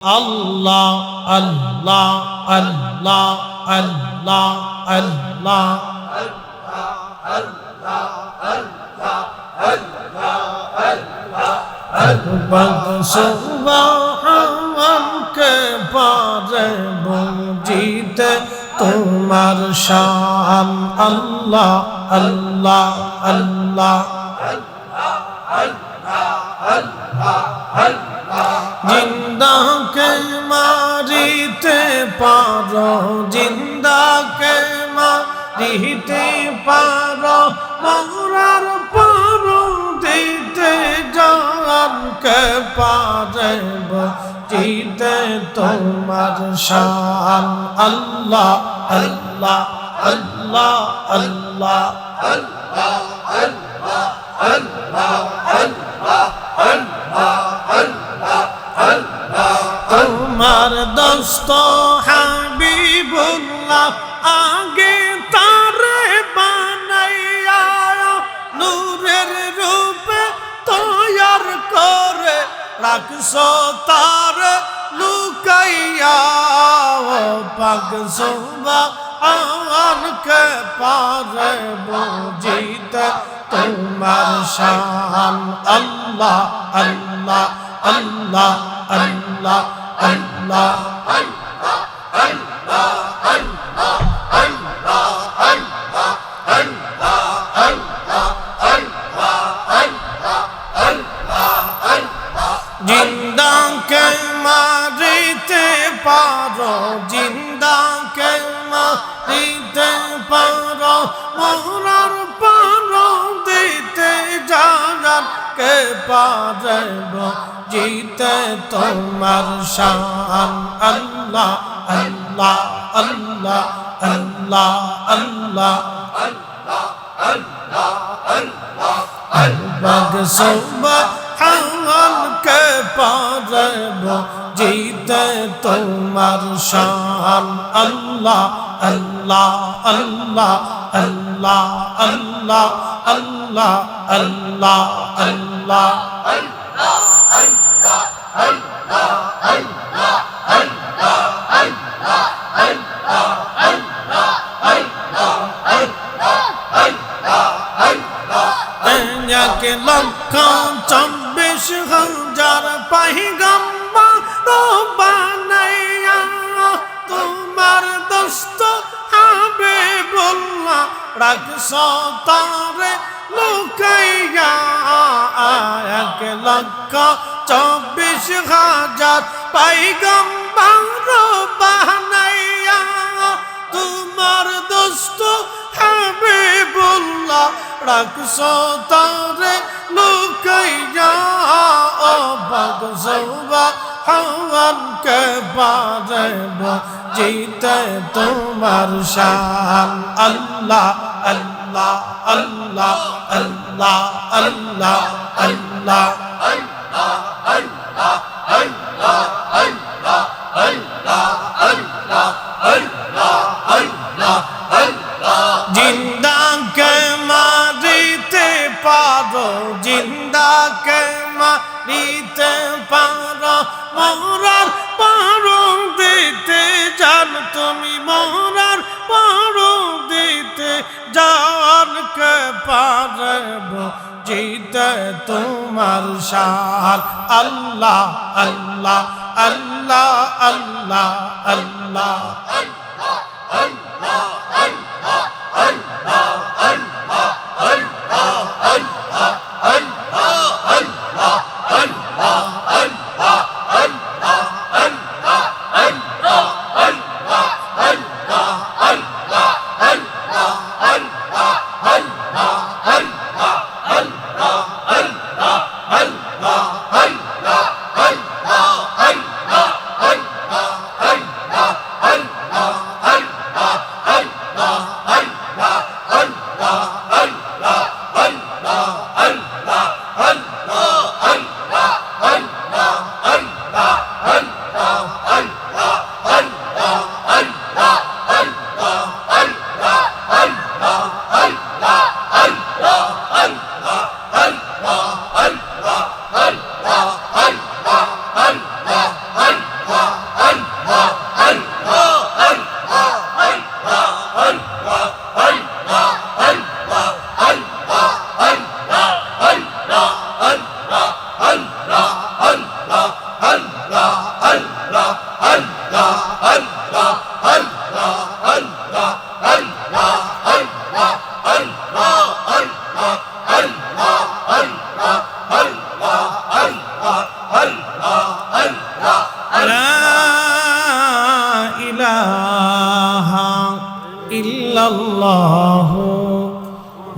আল্লাহ আল্লাহ আল্লাহ আল্লাহ আল্লাহ। সুবাহকে পারে বুঝিতে তোমার শান। আল্লাহ আল্লাহ আল্লাহ। জিন্দাকে মারিতে পারো, জিন্দাকে মারিতে পারো, মরার পারো দিতে জানকে পারে জিতে তোমার শান। আল্লাহ আল্লাহ আল্লাহ আল্লাহ তোমার দোস্ত হাবিবুল্লাহ আগে তারে বানাইয়া নূরের রূপে তৈয়ার করে রাখছ তার লুকাইয়া। পাক সুবা আনকে পারে বুঝিতে, তোমার শান আল্লাহ আল্লাহ আল্লাহ আল্লাহ। আল্লাহ জিন্দাকে মারিতে পারো জিন্দাকে মারিতে পারো মরার কে পারব, জিতে তোমার শান। আল্লাহ আল্লাহ আল্লাহ আল্লাহ আল্লাহ। বাগ সুবহানকে পারব, জিতে তোমার শান। আল্লাহ আল্লাহ আল্লাহ আল্লাহ আল্লাহ। আল্লাহ আল্লাহ আল্লাহ এক লক্ষ চব্বিশ হাজার পাহিগম্বা রাখছ তারে লুকাইয়া এক লক্ষ চব্বিশ হাজার পাইগম্বা বানাইয়া তোমার দোস্ত হবে বললা রাখছ তারে লুকাইয়া ও বাগ সৌবা হাওয়ানকে পারেব জিতে তোমার শান আল্লাহ। আল্লাহ আল্লাহ আল্লাহ আল্লাহ আল্লাহ জিন্দাকে মারিতে পারো জিন্দাকে মারিতে পারো মরার পারো দিতে জান তুমি পারব জিতে তোমার শাল আল্লাহ আল্লাহ আল্লাহ আল্লাহ আল্লাহ আল্লাহ अल्लाह